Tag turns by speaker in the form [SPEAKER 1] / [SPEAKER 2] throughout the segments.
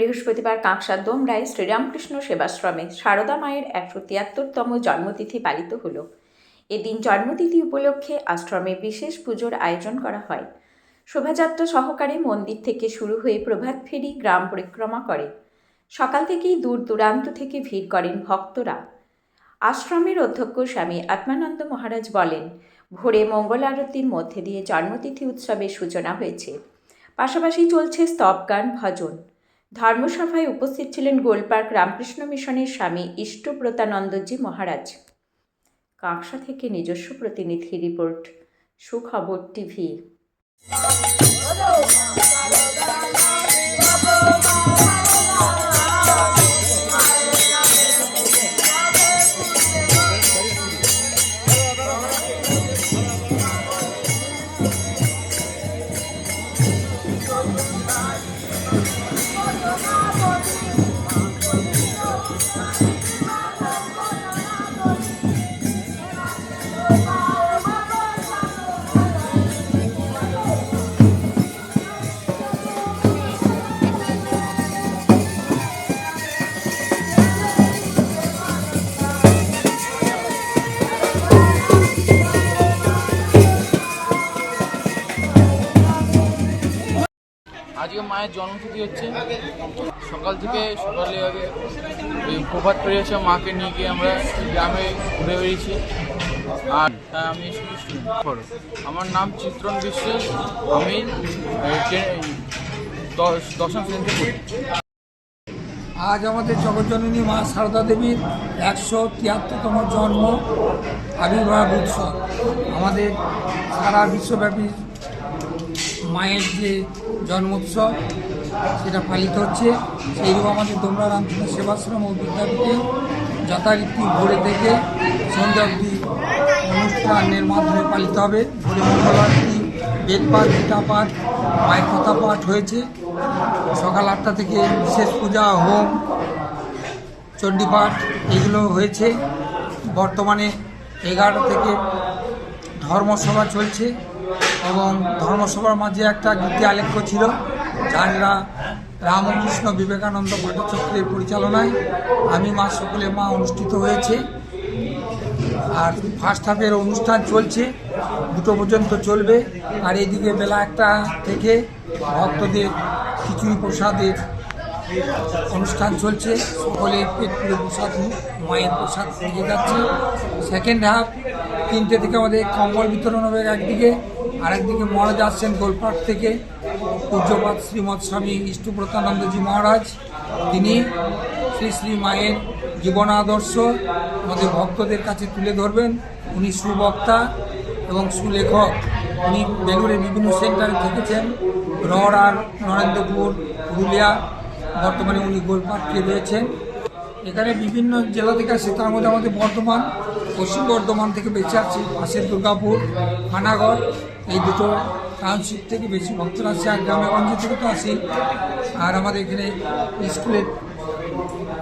[SPEAKER 1] বৃহস্পতিবার কাঁকসা দোমরায় শ্রীরামকৃষ্ণ সেবাশ্রমে সারদা মায়ের একশো তিয়াত্তরতম জন্মতিথি পালিত হল। এদিন জন্মতিথি উপলক্ষে আশ্রমে বিশেষ পুজোর আয়োজন করা হয়। শোভাযাত্রা সহকারে মন্দির থেকে শুরু হয়ে প্রভাত ফেরি গ্রাম পরিক্রমা করে। সকাল থেকেই দূর দূরান্ত থেকে ভিড় করেন ভক্তরা। আশ্রমের অধ্যক্ষ স্বামী আত্মানন্দ মহারাজ বলেন, ভোরে মঙ্গল আরতির মধ্যে দিয়ে জন্মতিথি উৎসবের সূচনা হয়েছে। পাশাপাশি চলছে স্তব গান, ভজন। ধর্মসভায় উপস্থিত ছিলেন গোলপার্ক রামকৃষ্ণ মিশনের স্বামী ইষ্টব্রতানন্দজি মহারাজ। কাঁকসা থেকে নিজস্ব প্রতিনিধি রিপোর্ট, সুখবর টিভি।
[SPEAKER 2] আজকে মায়ের জন্মতিথি হচ্ছে। সকাল থেকে সকালে আগে প্রভাত পেরিয়েছে মাকে নিয়ে গিয়ে আমরা গ্রামে ঘুরে বেরিয়েছি আর আমি আমার নাম চিত্রন বিশ্বাস। আমি দশ, দশম শ্রেণীতে পড়ি।
[SPEAKER 3] আজ আমাদের জগজ্জননী মা সারদা দেবীর একশো তিয়াত্তরতম জন্ম আবির্ভাব উৎসব। আমাদের সারা বিশ্বব্যাপী মায়ের যে জন্মোৎসব, সেটা পালিত হচ্ছে। সেইরূপ আমাদের তোমরা রামকৃষ্ণ সেবাশ্রম ও বিদ্যাপীঠে যথারীতি ভোরে থেকে সন্ধ্যা অবধি অনুষ্ঠানের মাধ্যমে পালিত হবে। ভোরে মঙ্গলারতি বেদপাঠ, গীতাপাঠ, মায়ের কথা পাঠ হয়েছে। সকাল আটটা থেকে বিশেষ পূজা, হোম, চণ্ডীপাঠ এগুলো হয়েছে। বর্তমানে এগারো থেকে ধর্মসভা চলছে এবং ধর্মসভার মাঝে একটা গীতি আলেখ্য ছিল, যারা রামকৃষ্ণ বিবেকানন্দ ভট্টাচক্রের পরিচালনায় আমি মা সকলে মা অনুষ্ঠিত হয়েছে। আর ফার্স্ট হাফের অনুষ্ঠান চলছে, দুটো পর্যন্ত চলবে। আর এদিকে বেলা একটা থেকে ভক্তদের খিচুড়ি প্রসাদের অনুষ্ঠান চলছে। সকলে পেট পুরো প্রসাদ, মায়ের প্রসাদ দিয়ে যাচ্ছে। সেকেন্ড হাফ তিনটে থেকে আমাদের কম্বল বিতরণ হবে একদিকে আর একদিকে মহারাজ আসছেন গোলপাট থেকে। পূজ্যপাত শ্রীমৎ স্বামী ইষ্টব্রতানন্দজি মহারাজ। তিনি শ্রী শ্রী মায়ের জীবনাদর্শ আমাদের ভক্তদের কাছে তুলে ধরবেন। উনি সুবক্তা এবং সুলেখক। উনি বেলুড়ে বিভিন্ন সেন্টারে থেকেছেন। রড় আর নরেন্দ্রপুর, পুরুলিয়া। বর্তমানে উনি গোলপাটকে রয়েছেন। এখানে বিভিন্ন জেলা থেকে আসছে। তার মধ্যে আমাদের বর্ধমান, পশ্চিম বর্ধমান থেকে বেঁচে আসছে। পাশের দুর্গাপুর পানাগড় এই দুটো টাউনশিপ থেকে বেশি ভক্তরা আসছে আর গ্রামে গঞ্জে থেকে তো আসি আর আমাদের এখানে স্কুলের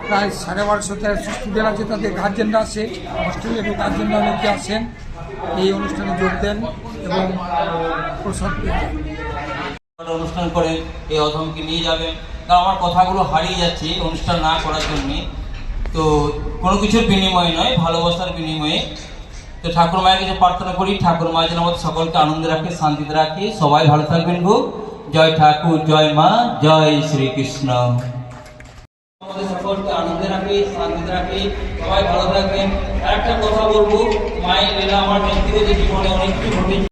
[SPEAKER 3] প্রায় সাড়ে বারোশো, তেরোশো স্টুডেন্ট আছে, তাদের গার্জেনরা আসে হস্টেলের গার্জেনরা অনেকে আসেন, এই অনুষ্ঠানে যোগ দেন এবং প্রসাদ
[SPEAKER 4] অনুষ্ঠান করে এই অধমকে নিয়ে যাবেন কারণ আমার কথাগুলো হারিয়ে যাচ্ছে অনুষ্ঠান না করার জন্য। তো কোনো কিছুর বিনিময়ে নয়, ভালোবাসার বিনিময়ে তো ঠাকুর মায়ের কাছে প্রার্থনা করি, ঠাকুর মা যেন আমাদের সকলকে আনন্দে রাখে, শান্তিতে রাখে। সবাই ভালো থাকবেন গো। জয় ঠাকুর, জয় মা, জয় শ্রীকৃষ্ণ। আমাদের সকলকে আনন্দে রাখে, শান্তিতে রাখে। সবাই ভালো থাকবেন। আর একটা কথা বলব, মায়ের আমার ব্যক্তিগত জীবনে অনেক কিছু ঘটেছে।